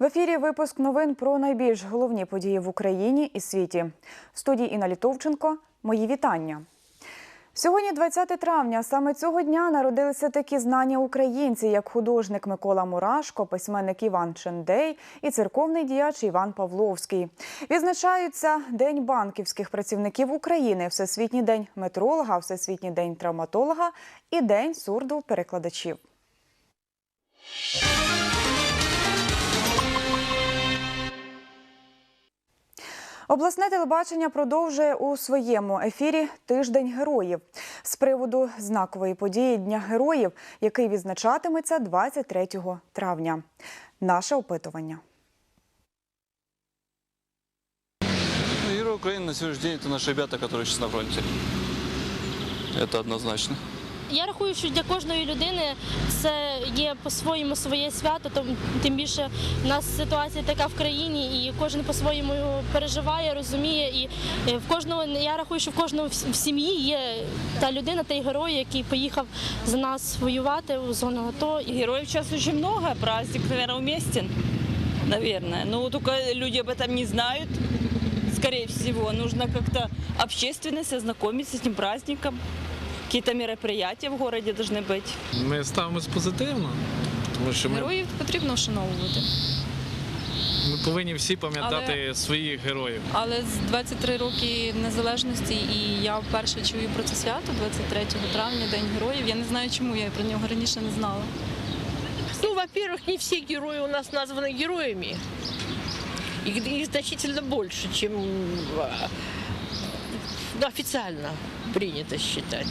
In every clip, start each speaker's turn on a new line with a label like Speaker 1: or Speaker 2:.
Speaker 1: В ефірі випуск новин про найбільш головні події в Україні і світі. В студії Інна Літовченко. Мої вітання. Сьогодні, 20 травня, саме цього дня народилися такі знані українці, як художник Микола Мурашко, письменник Іван Чендей і церковний діяч Іван Павловський. Відзначаються День банківських працівників України, Всесвітній день метролога, Всесвітній день травматолога і День сурдоперекладачів. Обласне телебачення продовжує у своєму ефірі Тиждень героїв з приводу знакової події Дня героїв, який відзначатиметься 23 травня. Наше опитування.
Speaker 2: Ну, герой Украины на сегодняшний день это наши ребята, которые сейчас на фронте. Это однозначно.
Speaker 3: Я рахую, що для кожної людини це є по-своєму своє свято, тим більше в нас ситуація така в країні, і кожен по-своєму переживає, розуміє. І е, в кожного я рахую, що в кожного в сім'ї є та людина, той герой, який поїхав за нас воювати у зону АТО.
Speaker 4: Героев сейчас очень много, праздник, наверное, уместен, наверное. Но только люди об этом не знают, скорее всего. Нужно как-то общественность ознакомиться с этим праздником Какие-то мероприятия в городе должны быть.
Speaker 5: Ми ставимось позитивно, тому що ми,
Speaker 6: Героїв потрібно вшановувати.
Speaker 5: ми повинні всі пам'ятати своїх героїв.
Speaker 6: Але з 23 роки незалежності, і я вперше чую про це свято 23 травня, День героїв. Я не знаю, чому я про нього раніше не знала.
Speaker 7: Ну, во-первых, не все герои у нас названы героями. Их, их значительно больше, чем а, ну, официально принято считать,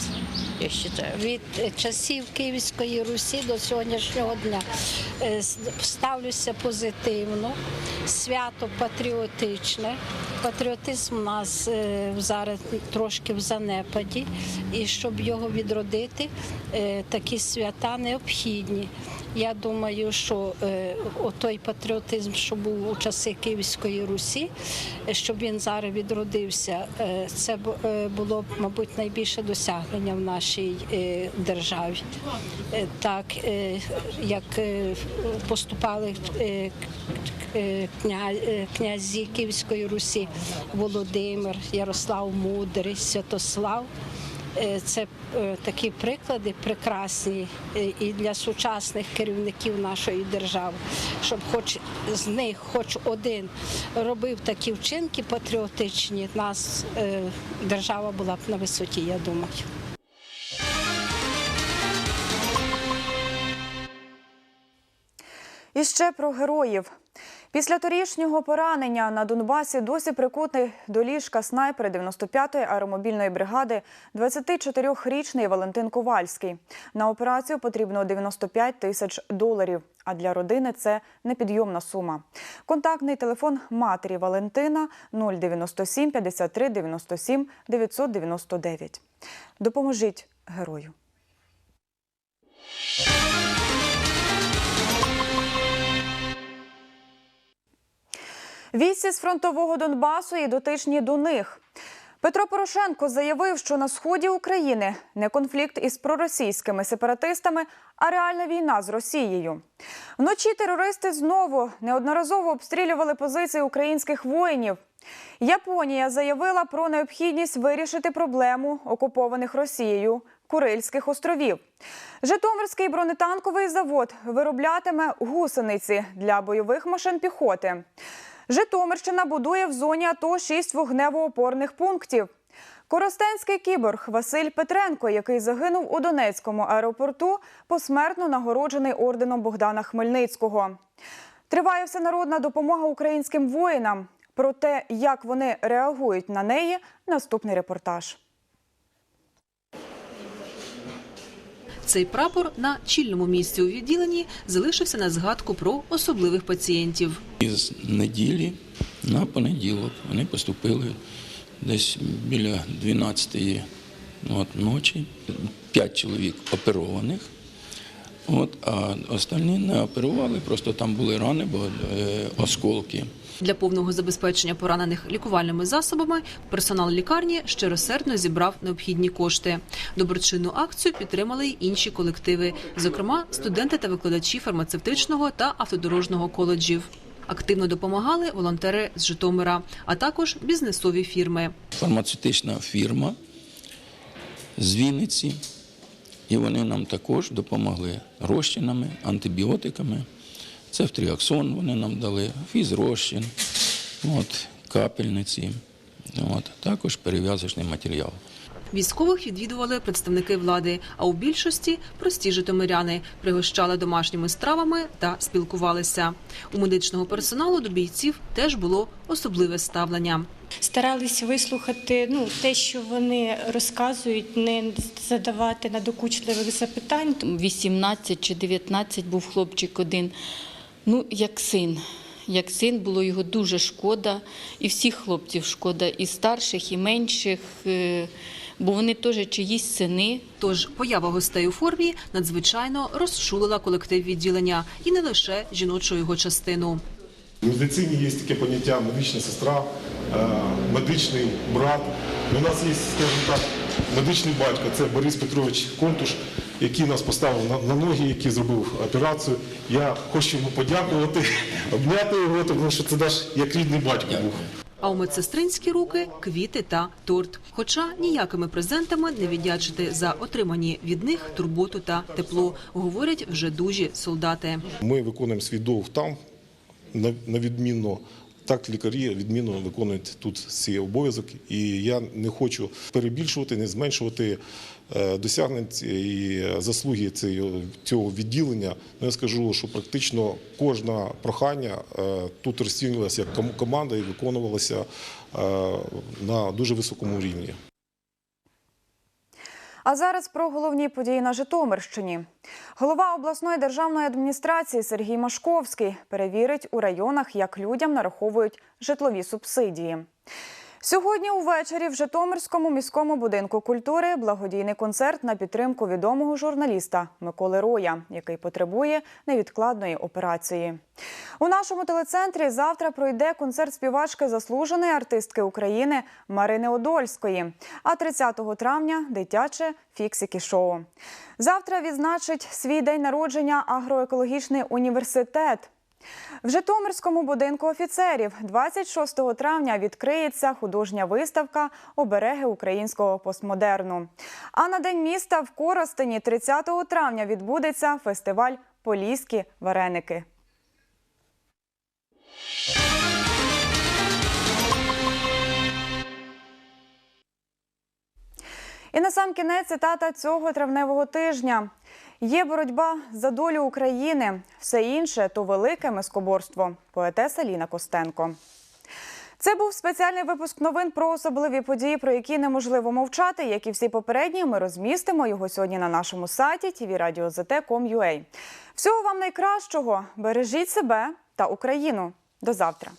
Speaker 7: я считаю.
Speaker 8: від е, часів Київської Русі до сьогоднішнього дня Е, ставлюся позитивно, свято патріотичне. Патріотизм у нас е, зараз трошки в занепаді, і щоб його відродити, такі свята необхідні. Я думаю, що той патріотизм, що був у часи Київської Русі, щоб він зараз відродився, це було б, мабуть, найбільше досягнення в нашій е, державі. Е, Так, е, як поступали кня- князі Київської Русі Володимир, Ярослав Мудрий, Святослав. Це такі приклади прекрасні і для сучасних керівників нашої держави, щоб хоч з них, хоч один робив такі вчинки патріотичні, нас держава була б на висоті, я думаю.
Speaker 1: І ще про героїв. Після торішнього поранення на Донбасі досі прикутний до ліжка снайпер 95-ї аеромобільної бригади 24-річний Валентин Ковальський. На операцію потрібно 95 тисяч доларів. А для родини це непідйомна сума. Контактний телефон матері Валентина 097 53 97 999. Допоможіть герою. Вісі з фронтового Донбасу і дотичні до них. Петро Порошенко заявив, що на сході України не конфлікт із проросійськими сепаратистами, а реальна війна з Росією. Вночі терористи знову неодноразово обстрілювали позиції українських воїнів. Японія заявила про необхідність вирішити проблему окупованих Росією Курильських островів. Житомирський бронетанковий завод вироблятиме гусениці для бойових машин піхоти. Житомирщина будує в зоні АТО шість вогнево-опорних пунктів. Коростенський кіборг Василь Петренко, який загинув у Донецькому аеропорту, посмертно нагороджений орденом Богдана Хмельницького. Триває всенародна допомога українським воїнам. Про те, як вони реагують на неї, наступний репортаж.
Speaker 9: Цей прапор на чільному місці у відділенні залишився на згадку про особливих пацієнтів.
Speaker 10: Із неділі на понеділок вони поступили десь біля 12-ї ночі. П'ять чоловік оперованих. От, а остальні не оперували, просто там були рани, бо е, осколки.
Speaker 9: Для повного забезпечення поранених лікувальними засобами персонал лікарні щиросердно зібрав необхідні кошти. Доброчинну акцію підтримали й інші колективи, зокрема студенти та викладачі фармацевтичного та автодорожного коледжів. Активно допомагали волонтери з Житомира, а також бізнесові фірми.
Speaker 10: Фармацевтична фірма з Вінниці, і вони нам також допомогли розчинами, антибіотиками. Це фтріаксон вони нам дали, фізрозчин, от, капельниці, от, також перев'язочний матеріал.
Speaker 9: Військових відвідували представники влади, а у більшості прості житомиряни пригощали домашніми стравами та спілкувалися. У медичного персоналу до бійців теж було особливе ставлення.
Speaker 11: Старались вислухати ну, те, що вони розказують, не задавати надокучливих запитань.
Speaker 12: 18 чи 19 був хлопчик один. Ну, як син. Як син було його дуже шкода, і всіх хлопців шкода, і старших, і менших, е, бо вони теж чиїсь сини.
Speaker 9: Тож поява гостей у формі надзвичайно розчулила колектив відділення і не лише жіночу його частину.
Speaker 13: В медицині є таке поняття медична сестра, е, медичний брат. У нас є, скажімо так, медичний батько, це Борис Петрович Контуш, який нас поставив на, на ноги, який зробив операцію. Я хочу йому подякувати, обняти його, тому що це наш як рідний батько був.
Speaker 9: А у медсестринські руки квіти та торт. Хоча ніякими презентами не віддячити за отримані від них турботу та тепло, говорять вже дужі солдати.
Speaker 13: Ми виконуємо свій довг там, на відмінно. Так лікарі відмінно виконують тут свій обов'язок, і я не хочу перебільшувати, не зменшувати е, досягнень і заслуги цього, відділення. Ну, я скажу, що практично кожне прохання е, тут розцінювалося як команда і виконувалося е, на дуже високому рівні.
Speaker 1: А зараз про головні події на Житомирщині. Голова обласної державної адміністрації Сергій Машковський перевірить у районах, як людям нараховують житлові субсидії. Сьогодні увечері в Житомирському міському будинку культури благодійний концерт на підтримку відомого журналіста Миколи Роя, який потребує невідкладної операції. У нашому телецентрі завтра пройде концерт співачки заслуженої артистки України Марини Одольської. А 30 травня дитяче фіксики шоу. Завтра відзначить свій день народження агроекологічний університет. В Житомирському будинку офіцерів 26 травня відкриється художня виставка Обереги українського постмодерну. А на день міста в Коростені 30 травня відбудеться фестиваль Поліські вареники. І на сам кінець цитата цього травневого тижня. Є боротьба за долю України. Все інше то велике мискоборство. Поетеса Ліна Костенко. Це був спеціальний випуск новин про особливі події, про які неможливо мовчати. Як і всі попередні, ми розмістимо його сьогодні на нашому сайті tvradio.zt.com.ua. Всього вам найкращого. Бережіть себе та Україну. До завтра.